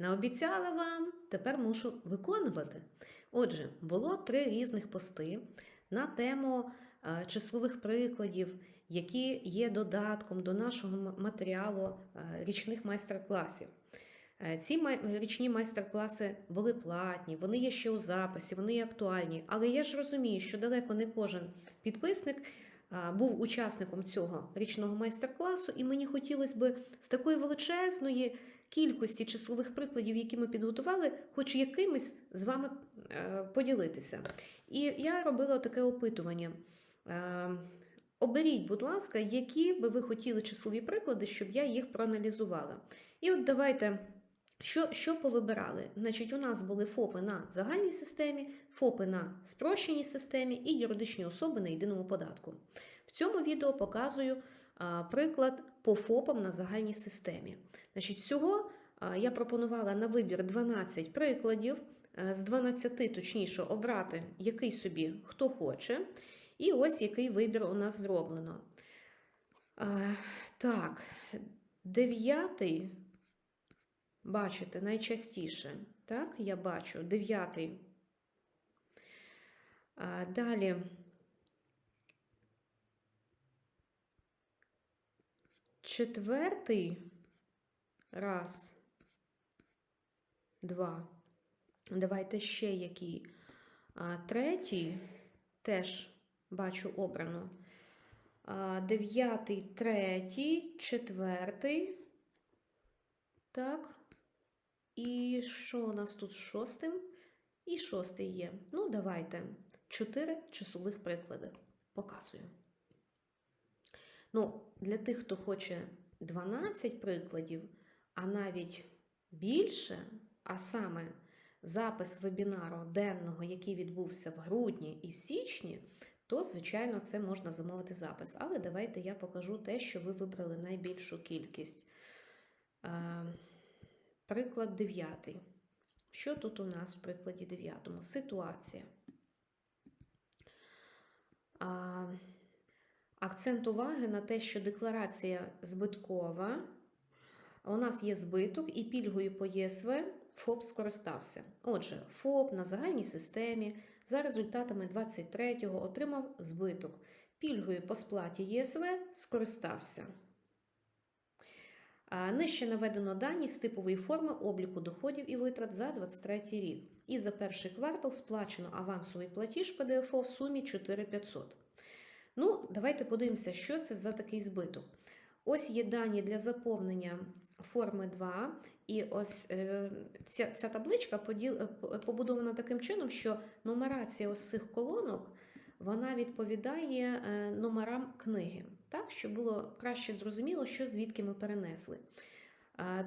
Наобіцяла вам, тепер мушу виконувати. Отже, було три різних пости на тему е, числових прикладів, які є додатком до нашого матеріалу е, річних майстер-класів. Е, Ці річні майстер-класи були платні, вони є ще у записі, вони є актуальні. Але я ж розумію, що далеко не кожен підписник був учасником цього річного майстер-класу, і мені хотілося б з такої величезної кількості числових прикладів, які ми підготували, хоч якимось з вами е, поділитися. І я робила таке опитування. Е, Оберіть, будь ласка, які би ви хотіли числові приклади, щоб я їх проаналізувала. І от давайте. Що, що повибирали? Значить, у нас були ФОПи на загальній системі, ФОПи на спрощеній системі і юридичні особи на єдиному податку. В цьому відео показую приклад по ФОПам на загальній системі. Значить, всього я пропонувала на вибір 12 прикладів, е, з 12 точніше обрати, який собі хто хоче. І ось який вибір у нас зроблено. Так, дев'ятий. Бачите, найчастіше. Так, я бачу дев'ятий. Далі. Четвертий. Раз. Два. Давайте ще який. А, третій теж бачу обрано. А, дев'ятий, третій, четвертий. Так. І що у нас тут шостим? І шостий є. Ну, давайте. Чотири часових приклади. Показую. Ну, для тих, хто хоче 12 прикладів, а навіть більше, а саме запис вебінару денного, який відбувся в грудні і в січні, то, звичайно, це можна замовити запис. Але давайте я покажу те, що ви вибрали найбільшу кількість. Е, Приклад 9. Що тут у нас в прикладі 9? Ситуація. Акцент уваги на те, що декларація збиткова. У нас є збиток і пільгою по ЄСВ ФОП скористався. Отже, ФОП на загальній системі за результатами 23-го отримав збиток. Пільгою по сплаті ЄСВ скористався. Нижче наведено дані з типової форми обліку доходів і витрат за 23 рік. І за перший квартал сплачено авансовий платіж ПДФО в сумі 4500. Ну, давайте подивимося, що це за такий збиток. Ось є дані для заповнення форми 2, і ось е, ця, ця табличка поділ, е, побудована таким чином, що нумерація ось цих колонок вона відповідає е, номерам книги, так, щоб було краще зрозуміло, що звідки ми перенесли.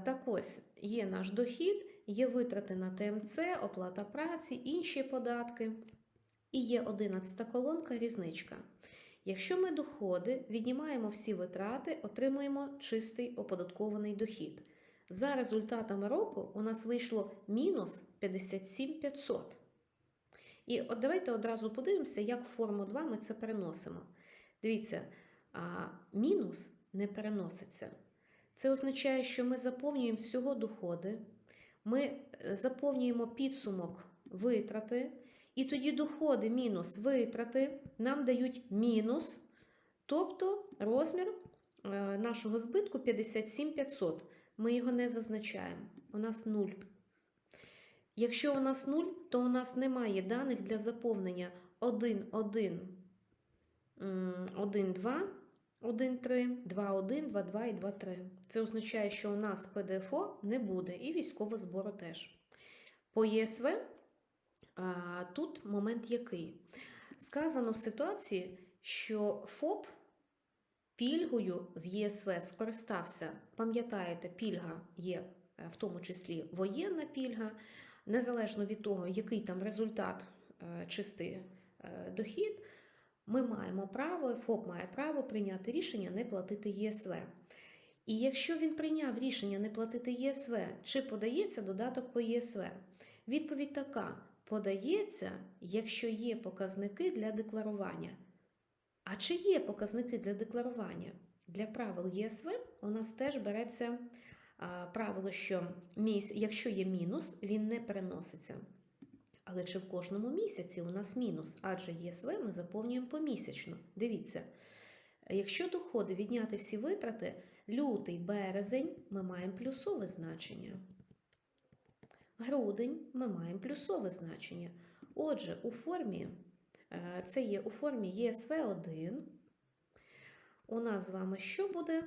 Так ось є наш дохід, є витрати на ТМЦ, оплата праці, інші податки. І є 11 колонка різничка. Якщо ми доходи віднімаємо всі витрати, отримуємо чистий оподаткований дохід. За результатами року у нас вийшло мінус 57 500. І от давайте одразу подивимося, як форму 2 ми це переносимо. Дивіться, а, мінус не переноситься. Це означає, що ми заповнюємо всього доходи, ми е, заповнюємо підсумок витрати, і тоді доходи мінус витрати нам дають мінус, тобто розмір е, нашого збитку 57 500. Ми його не зазначаємо. У нас 0. Якщо у нас 0, то у нас немає даних для заповнення 1, 1, 1, 2, 1, 3, 2, 1, 2, 2 і 2, 3. Це означає, що у нас ПДФО не буде і військового збору теж. По ЄСВ а, тут момент який? Сказано в ситуації, що ФОП пільгою з ЄСВ скористався. Пам'ятаєте, пільга є е, в тому числі воєнна пільга, незалежно від того, який там результат е, чистий е, дохід, ми маємо право, ФОП має право прийняти рішення не платити ЄСВ. І якщо він прийняв рішення не платити ЄСВ, чи подається додаток по ЄСВ? Відповідь така: подається, якщо є показники для декларування. А чи є показники для декларування? Для правил ЄСВ у нас теж береться правило, що якщо є мінус, він не переноситься. Але чи в кожному місяці у нас мінус? Адже ЄСВ ми заповнюємо помісячно. Дивіться, якщо доходи відняти всі витрати, лютий, березень ми маємо плюсове значення. Грудень ми маємо плюсове значення. Отже, у формі, е, це є у формі ЄСВ1. У нас з вами що буде?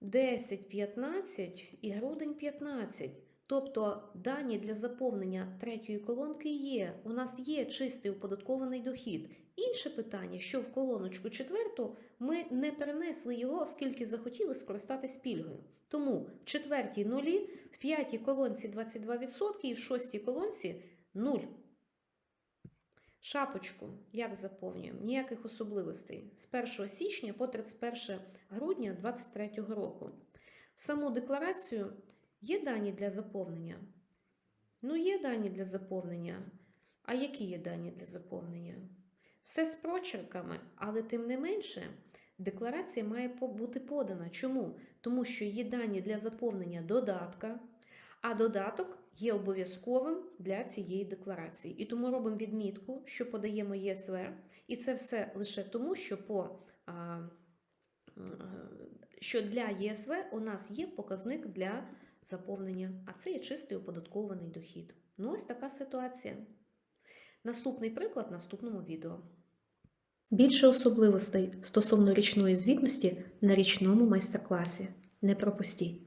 10, 15 і грудень 15. Тобто дані для заповнення третьої колонки є. У нас є чистий оподаткований дохід. Інше питання, що в колоночку четверту ми не перенесли його, оскільки захотіли скористатись пільгою. Тому в четвертій нулі, в п'ятій колонці 22% і в шостій колонці 0. Шапочку як заповнюємо? Ніяких особливостей. З 1 січня по 31 грудня 2023 року. В саму декларацію є дані для заповнення? Ну, є дані для заповнення. А які є дані для заповнення? Все з прочерками, але тим не менше, декларація має бути подана. Чому? Тому що є дані для заповнення додатка, а додаток є обов'язковим для цієї декларації. І тому робимо відмітку, що подаємо ЄСВ, і це все лише тому, що по а, що для ЄСВ у нас є показник для заповнення, а це є чистий оподаткований дохід. Ну, ось така ситуація. Наступний приклад в наступному відео. Більше особливостей стосовно річної звітності на річному майстер-класі. Не пропустіть!